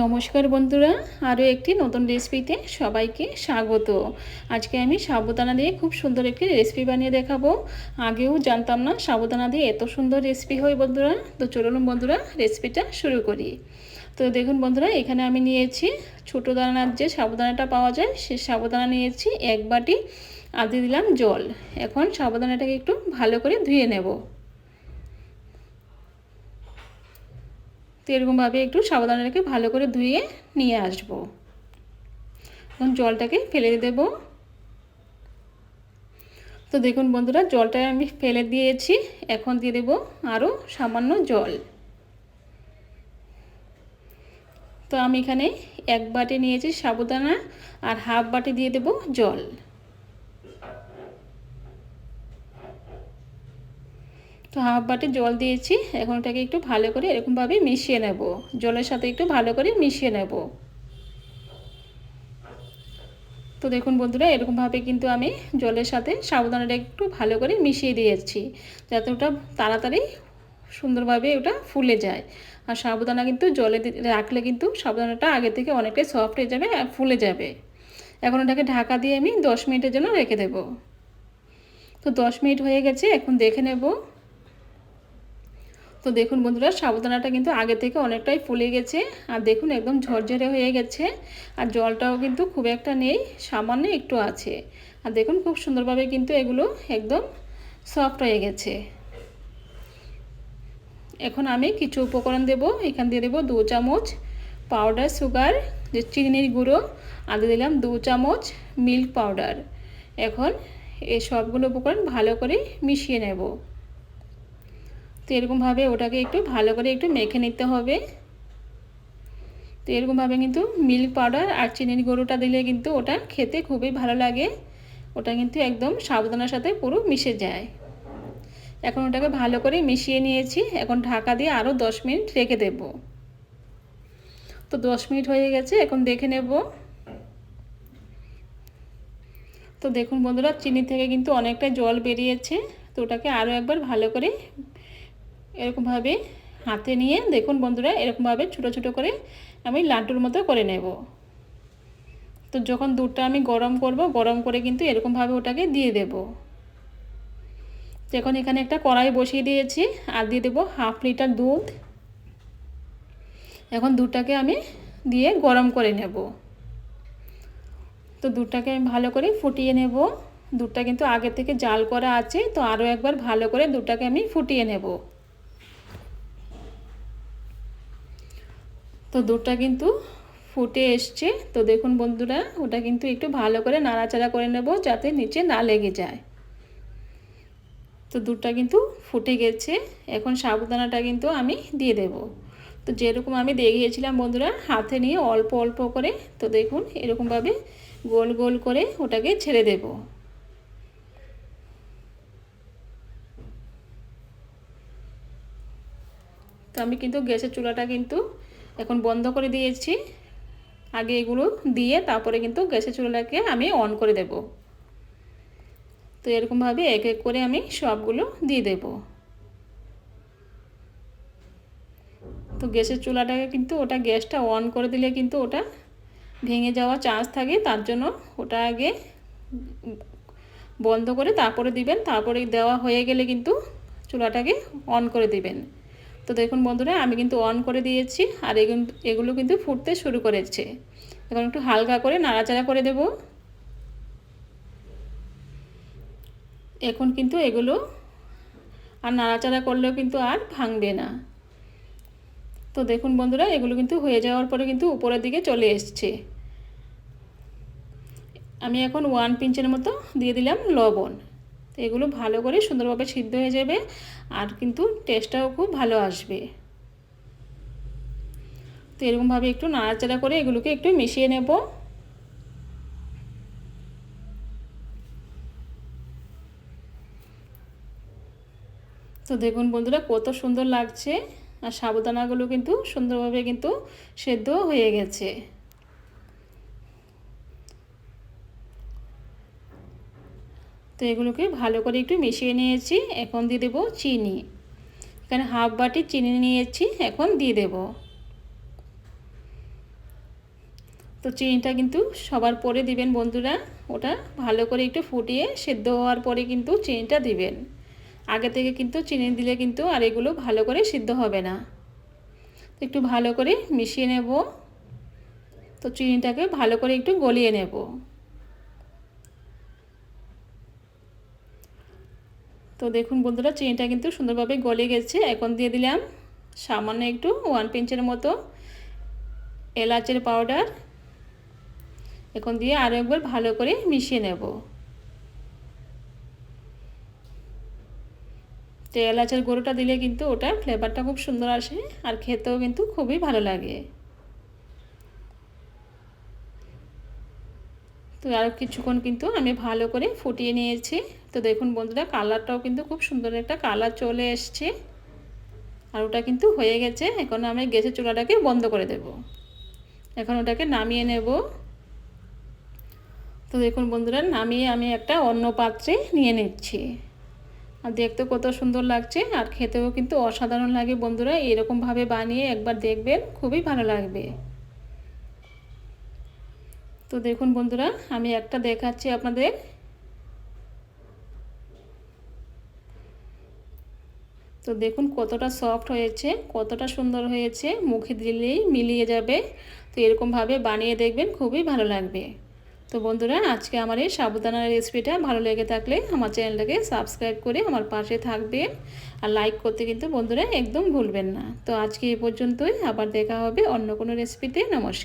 নমস্কার বন্ধুরা, আরও একটি নতুন রেসিপিতে সবাইকে স্বাগত। আজকে আমি সাবুদানা দিয়ে খুব সুন্দর একটি রেসিপি বানিয়ে দেখাবো। আগেও জানতাম না সাবুদানা দিয়ে এত সুন্দর রেসিপি হয় বন্ধুরা, তো চলুন বন্ধুরা রেসিপিটা শুরু করি। তো দেখুন বন্ধুরা, এখানে আমি নিয়েছি ছোটো দানার যে সাবুদানাটা পাওয়া যায়, সে সাবুদানা নিয়েছি এক বাটি, আর দিয়ে দিলাম জল। এখন সাবুদানাটাকে একটু ভালো করে ধুয়ে নেব। তো এরকমভাবে একটু সাবধানে ভালো করে ধুয়ে নিয়ে আসব। এখন জলটাকে ফেলে দেব। তো দেখুন বন্ধুরা, জলটা আমি ফেলে দিয়েছি। এখন দিয়ে দেব আরও সামান্য জল। তো আমি এখানে এক বাটি নিয়েছি সাবুদানা আর হাফ বাটি দিয়ে দেব জল। তো হাফ বাটি জল দিয়েছি, এখন এটাকে একটু ভালো করে এরকমভাবে মিশিয়ে নেব। জলের সাথে একটু ভালো করে মিশিয়ে নেব। তো দেখুন বন্ধুরা, এরকমভাবে কিন্তু আমি জলের সাথে সাবধানটা একটু ভালো করে মিশিয়ে দিয়েছি, যাতে ওটা তাড়াতাড়ি সুন্দরভাবে ওটা ফুলে যায়। আর সাবুদানা কিন্তু জলে রাখলে কিন্তু সাবুদানাটা আগে থেকে অনেকটাই সফট হয়ে যাবে আর ফুলে যাবে। এখন ওটাকে ঢাকা দিয়ে আমি দশ মিনিটের জন্য রেখে দেব। তো দশ মিনিট হয়ে গেছে, এখন দেখে নেব তো দেখুন বন্ধুরা সাবুদানাটা কিন্তু আগে থেকে অনেকটাই ফুলে গেছে। আর দেখুন একদম ঝরঝরে হয়ে গেছে। আর জলটাও কিন্তু খুব একটা নেই, সামান্য একটু আছে। আর দেখুন খুব সুন্দরভাবে কিন্তু এগুলো একদম সফট হয়ে গেছে। এখন আমি কিছু উপকরণ দেব। এখান দিয়ে দেবো দু চামচ পাউডার সুগার যে চিনির গুঁড়ো, আর দিলাম দু চামচ মিল্ক পাউডার এখন এই সবগুলো উপকরণ ভালো করে মিশিয়ে নেব। তো এরকমভাবে ওটাকে একটু ভালো করে একটু মেখে নিতে হবে। তো এরকমভাবে কিন্তু মিল্ক পাউডার আর চিনির গরুটা দিলে কিন্তু ওটা খেতে খুবই ভালো লাগে। ওটা কিন্তু একদম সাবধানের সাথে পুরো মিশে যায়। এখন ওটাকে ভালো করে মিশিয়ে নিয়েছি। এখন ঢাকা দিয়ে আরও দশ মিনিট রেখে দেব। তো দশ মিনিট হয়ে গেছে, এখন দেখে নেব। তো দেখুন বন্ধুরা, চিনি থেকে কিন্তু অনেকটা জল বেরিয়েছে। তো ওটাকে আরও একবার ভালো করে এরকমভাবে হাতে নিয়ে দেখুন বন্ধুরা, এরকমভাবে ছোটো ছোটো করে আমি লাড্ডুর মতো করে নেব। তো যখন দুধটা আমি গরম করব, গরম করে কিন্তু এরকমভাবে ওটাকে দিয়ে দেব। এখন এখানে একটা কড়াই বসিয়ে দিয়েছি, আর দিয়ে দেবো হাফ লিটার দুধ। এখন দুধটাকে আমি দিয়ে গরম করে নেব। তো দুধটাকে আমি ভালো করে ফুটিয়ে নেব। দুধটা কিন্তু আগে থেকে জাল করা আছে, তো আরও একবার ভালো করে দুধটাকে আমি ফুটিয়ে নেব। তো দুধটা কিন্তু ফুটে এসছে। তো দেখুন বন্ধুরা, ওটা কিন্তু একটু ভালো করে নাড়াচাড়া করে নেব যাতে নিচে না লেগে যায়। তো দুধটা কিন্তু ফুটে গেছে। এখন সাবুদানাটা কিন্তু আমি দিয়ে দেব। তো যেরকম আমি দেখিয়েছিলাম বন্ধুরা, হাতে নিয়ে অল্প অল্প করে, তো দেখুন এরকমভাবে গোল গোল করে ওটাকে ছেড়ে দেব। তো আমি কিন্তু গ্যাসের চুলাটা কিন্তু এখন বন্ধ করে দিয়েছি। আগে এগুলো দিয়ে তারপরে কিন্তু গ্যাসের চুলাটাকে আমি অন করে দেব। তো এরকমভাবে এক এক করে আমি সবগুলো দিয়ে দেব। তো গ্যাসের চুলাটাকে কিন্তু ওটা গ্যাসটা অন করে দিলে কিন্তু ওটা ভেঙে যাওয়ার চান্স থাকে। তার জন্য ওটা আগে বন্ধ করে তারপরে দিবেন। তারপরে দেওয়া হয়ে গেলে কিন্তু চুলাটাকে অন করে দিবেন। তো দেখুন বন্ধুরা, আমি কিন্তু অন করে দিয়েছি আর এগুলো কিন্তু ফুটতে শুরু করেছে। এখন একটু হালকা করে নাড়াচাড়া করে দেব। এখন কিন্তু এগুলো আর নাড়াচাড়া করলেও কিন্তু আর ভাঙবে না। তো দেখুন বন্ধুরা, এগুলো কিন্তু হয়ে যাওয়ার পরে কিন্তু উপরের দিকে চলে এসছে। আমি এখন ওয়ান পিঞ্চের মতো দিয়ে দিলাম লবণ। তো এগুলো ভালো করে সুন্দরভাবে সিদ্ধ হয়ে যাবে আর কিন্তু টেস্টটাও খুব ভালো আসবে। তো এরকমভাবে একটু নাড়াচাড়া করে এগুলোকে একটু মিশিয়ে নেব। তো দেখুন বন্ধুরা কত সুন্দর লাগছে আর সাবুদানাগুলো কিন্তু সুন্দরভাবে কিন্তু সেদ্ধ হয়ে গেছে। তো এগুলোকে ভালো করে একটু মিশিয়ে নিয়েছি। এখন দিয়ে দেবো চিনি। এখানে হাফ বাটি চিনি নিয়েছি, এখন দিয়ে দেব। তো চিনিটা কিন্তু সবার পরে দিবেন বন্ধুরা। ওটা ভালো করে একটু ফুটিয়ে সেদ্ধ হওয়ার পরে কিন্তু চিনিটা দিবেন। আগে থেকে কিন্তু চিনি দিলে কিন্তু আর এগুলো ভালো করে সিদ্ধ হবে না। একটু ভালো করে মিশিয়ে নেব। তো চিনিটাকে ভালো করে একটু গলিয়ে নেব। তো দেখুন বন্ধুরা, চিনিটা কিন্তু সুন্দরভাবে গলে গেছে। এখন দিয়ে দিলাম সামান্য একটু ওয়ান পিঞ্চের মতো এলাচের পাউডার এখন দিয়ে আরও একবার ভালো করে মিশিয়ে নেব। তো এলাচের গুঁড়োটা দিলে কিন্তু ওটা ফ্লেভারটা খুব সুন্দর আসে আর খেতেও কিন্তু খুবই ভালো লাগে। তো আরও কিছুক্ষণ কিন্তু আমি ভালো করে ফুটিয়ে নিয়েছি। তো দেখুন বন্ধুরা কালারটাও কিন্তু খুব সুন্দর একটা কালার চলে এসছে। আর ওটা কিন্তু হয়ে গেছে, এখন আমি গ্যাসের চুলাটাকে বন্ধ করে দেব। এখন ওটাকে নামিয়ে নেব। তো দেখুন বন্ধুরা, নামিয়ে আমি একটা অন্য পাত্রে নিয়ে নিচ্ছি। আর দেখতে কত সুন্দর লাগছে, আর খেতেও কিন্তু অসাধারণ লাগে বন্ধুরা, এরকমভাবে বানিয়ে একবার দেখবেন খুবই ভালো লাগবে। তো দেখুন বন্ধুরা, আমি একটা দেখাচ্ছি আপনাদের। তো দেখুন কতটা সফট হয়েছে, কতটা সুন্দর হয়েছে, মুখে দিলেই মিলিয়ে যাবে। তো এরকমভাবে বানিয়ে দেখবেন খুবই ভালো লাগবে। তো বন্ধুরা, আজকে আমার এই সাবুদানার রেসিপিটা ভালো লেগে থাকলে আমার চ্যানেলটাকে সাবস্ক্রাইব করে আমার পাশে থাকবেন। আর লাইক করতে কিন্তু বন্ধুরা একদম ভুলবেন না। তো আজকে এই পর্যন্তই, আবার দেখা হবে অন্য কোনো রেসিপিতে নমস্কার।